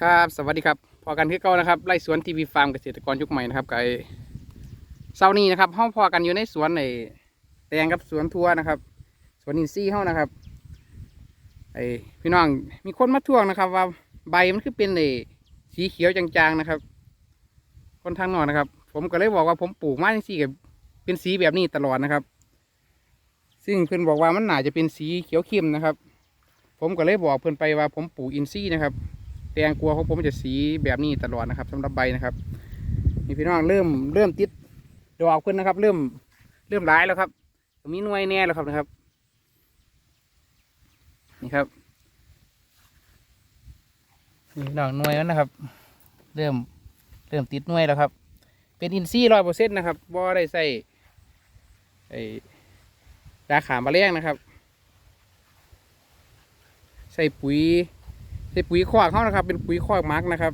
ครับ สวัสดีครับ พอกันคือเก่านะครับไล่สวนทีวีฟาร์มเกษตรกรยุคใหม่นะครับไอ้เสาร์นี้นะครับห้องพอกันอยู่ในสวนในแตงกับสวนทัวนะครับสวนอินทรีย์เฮานะครับไอพี่น้องมีคนมาทวงนะครับ ว่าใบมันคือเป็นไอสีเขียวจางๆนะครับ คนทางนอกนะครับ ผมก็เลยบอกว่าผมปลูกมาจังซี่กับเป็นสีแบบนี้ตลอดนะครับ ซึ่งเพื่อนบอกว่ามันหน่าจะเป็นสีเขียวเข้มนะครับ ผมก็เลยบอกเพื่อนไปว่าผมปลูกอินทรีย์นะครับ แตงกลัวของผมจะสีแบบนี้ตลอดนะครับสำหรับใบนะครับนี่พี่น้องเริ่มเริ่มติดดอกขึ้นนะครับ เริ่มเริ่มร้ายแล้วครับมีหน่วยแน่แล้วครับนะครับ นี่ครับนี่ดอกหน่วยแล้วนะครับ เริ่มเริ่มติดหน่วยแล้วครับ เป็นอินทรีย์ร้อยเปอร์เซ็นต์นะครับบ่ได้ใส่ไอ้ยาขามมาเลี้ยงนะครับ ใส่ปุ๋ย ใส่ปุ๋ยคอกเขานะครับ เป็นปุ๋ยคอกมักนะครับ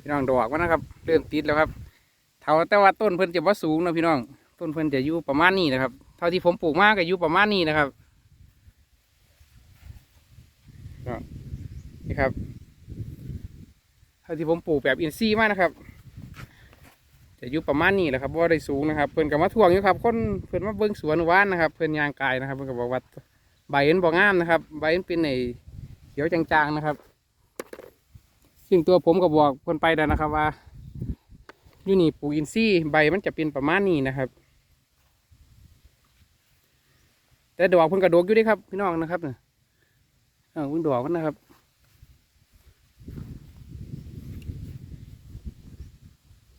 พี่น้องดอกมันนะครับ เริ่มติดแล้วครับเท่าแต่ว่าต้นเพิ่นจะว่าสูงนะพี่น้อง ต้นเพิ่นจะอยู่ประมาณนี้นะครับ เท่าที่ผมปลูกมากก็อยู่ประมาณนี้นะครับนี่ครับ เท่าที่ผมปลูกแบบอินทรีมากนะครับจะอยู่ประมาณนี้แหละครับว่าได้สูงนะครับ เพิ่นกับมาทวงอยู่ครับ คนเพิ่นมาเบิ้งสวนว่านนะครับ เพิ่นยางกายนะครับ เพิ่นก็บอกว่า ใบมันบ่งามนะครับ ใบมันเป็นไอ้เขียวจางๆนะครับ ซึ่งตัวผมก็บอกคนไปแล้วนะครับว่าอยู่นี่ปลูกอินทรีย์ใบมันจะเป็นประมาณนี้นะครับ แต่ดอกเพิ่นกระดกอยู่ด้ครับพี่น้องนะครับเนี่ยเออเพิ่งดอกมันนะครับ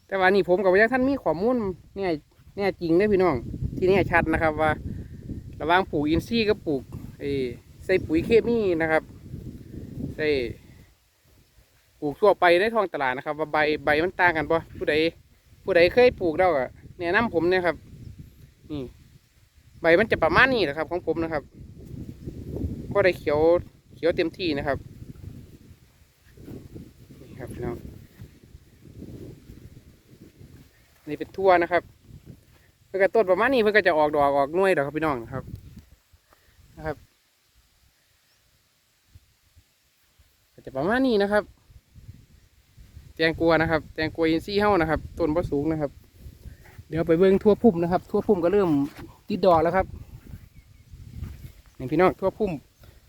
แต่ว่านี่ผมกับว่าท่านมีข้อมูลเนี่ยเนี่ยจริงเด้พี่น้อง ที่นี่ชัดนะครับว่า ระหว่างปลูกอินทรีย์กับปลูก ใส่ปุ๋ยเคมีนะครับใส่ปลูกทั่วไปในท้องตลาดนะครับ ว่าใบใบมันต่างกันปะผู้ใดผู้ใดเคยปลูกแล้วอะแนะนำผมเนี่ยครับ นี่ใบมันจะประมาณนี้แหละครับ ของผมนะครับ ก็ได้เขียวเขียวเต็มที่นะครับนี่ครับพี่น้องนี่เป็นทั่วนะครับเพื่อกระต้นประมาณนี้เพื่อก็จะออกดอกออกน่วยดอกครับพี่น้องนะครับนะครับก็จะ ประมาณนี้นะครับ แตงกลัวนะครับ แตงกลัวอินทรีย์เฮ้านะครับ ต้นบ่สูงนะครับ เดี๋ยวไปเบิ่งทั่วพุ่มนะครับ ทั่วพุ่มก็เริ่มติดดอกแล้วครับนี่พี่น้องทั่วพุ่ม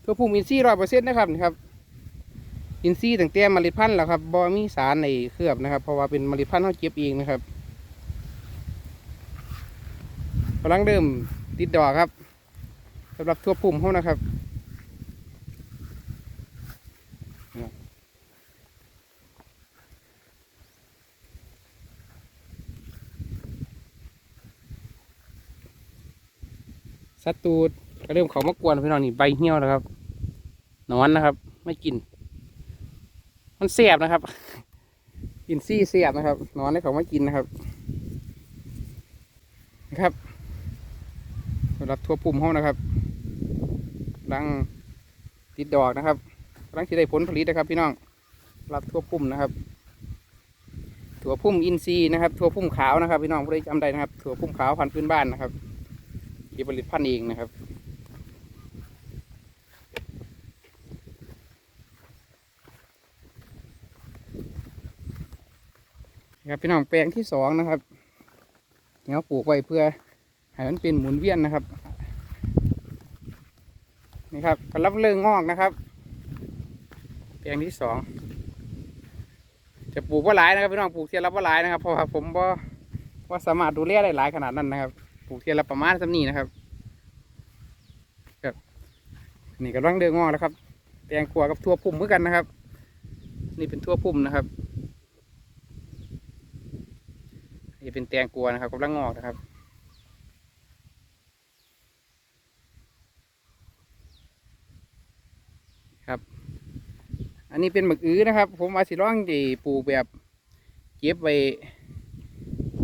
ทั่วพุ่มอินทรีย์ร้อยเปอร์เซ็นต์นะครับนี่ครับอินทรีย์ตั้งแต่เมล็ดพันธุ์แล้วครับบ่มีสารในเคลือบนะครับ เพราะว่าเป็นเมล็ดพันธุ์เขาเก็บเองนะครับกำลังเริ่มติดดอกครับสำหรับทั่วปุ่มเขานะครับ สัตว์ตูดก็เริ่มเขามากวนพี่น้องนี่ใบเหี่ยวแล้วครับนอนนะครับ ไม่กิน มันเสียบนะครับ กินซี่เสียบนะครับนอนให้เขาไม่กินนะครับนะครับสำหรับทั่วปุ่มห้องนะครับกำลังติดดอกนะครับกำลังที่ได้ผลผลิตนะครับ พี่น้องรับทั่วปุ่มนะครับถั่วพุ่มอินทรีย์นะครับ ถั่วพุ่มขาวนะครับ พี่น้องผู้ใดจำได้นะครับ ถั่วพุ่มขาวพันธุ์พื้นบ้านนะครับ ที่ผลิตพันธุ์เองนะครับครับพี่น้องแปลงที่สองนะครับเดี๋ยวปลูกไว้เพื่อให้มันเป็นหมุนเวียนนะครับนี่ครับกำลังเริ่มงอกนะครับ แปลงที่สองจะปลูกว่าหลายนะครับพี่น้องปลูกเทียนละว่าหลายนะครับเพราะผมว่าว่าสามารถดูแลได้หลายขนาดนั้นนะครับ ลูกเทียนละประมาณสักนี้นะครับครับนี่กำลังเริ่มงอแล้วครับ แตงกวากับทั่วพุ่มเหมือนกันนะครับ นี่เป็นทั่วพุ่มนะครับนี่เป็นแตงกวานะครับกำลังงอกนะครับ อันนี้เป็นหมึกอื้อนะครับ ผมมาสิร่องจีปลูกแบบเก็บไว้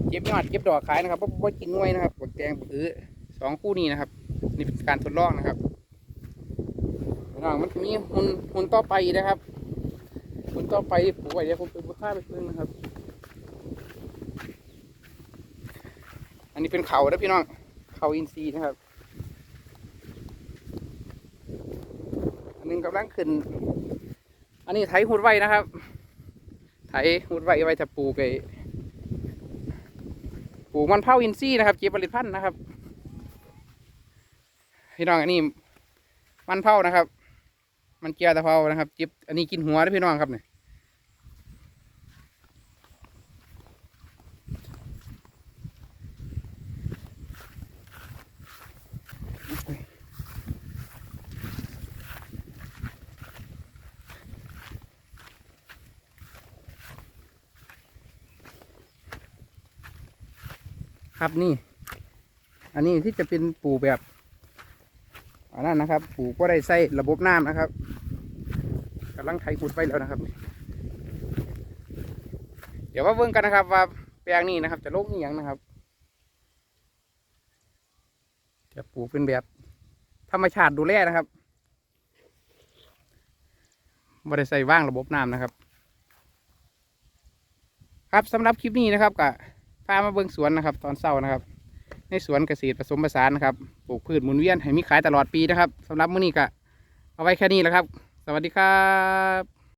เก็บยอดเก็บดอกขายนะครับเพราะว่ากินง่วยนะครับบักแตงหมึกอื้อสองคู่นี้นะครับ นี่เป็นการทดลองนะครับน้องมันมีหุ่นหุ่นต่อไปนะครับหุ่นต่อไปปลูกไว้เดี๋ยวผมไปบุกข้าไปพึ่งนะครับ อันนี้เป็นเขาแล้วพี่น้องเขาอินทรีนะครับอันหนึงกำลังขึ้น อันนี้ไถหุดไว้นะครับ ไถหุดไว้ไว้จะปูไป ลูกมันเผาอินซี่นะครับ เก็บผลิตภัณฑ์นะครับ พี่น้องอันนี้มันเผานะครับ มันเกียร์ตะเภานะครับเก็บอันนี้กินหัวนะพี่น้องครับเนี่ย ครับนี่ อันนี้ที่จะเป็นปลูกแบบอันนั้นนะครับปลูกก็ได้ใส่ระบบน้ำนะครับกำลังไถขุดไปแล้วนะครับ เดี๋ยวมาเบิ่งกันนะครับ ว่าแปลงนี้นะครับ จะลงอหย่างนะครับ จะปลูกเป็นแบบ ธรรมชาติดูแลนะครับไม่ได้ใส่ว่างระบบน้ำนะครับ ครับสำหรับคลิปนี้นะครับก็ พามาเบิ้งสวนนะครับ ตอนเช้านะครับ ในสวนเกษตรผสมผสานนะครับปลูกพืชหมุนเวียนให้มีขายตลอดปีนะครับสำหรับมื้อนี้ก็เอาไว้แค่นี้แหละครับ สวัสดีครับ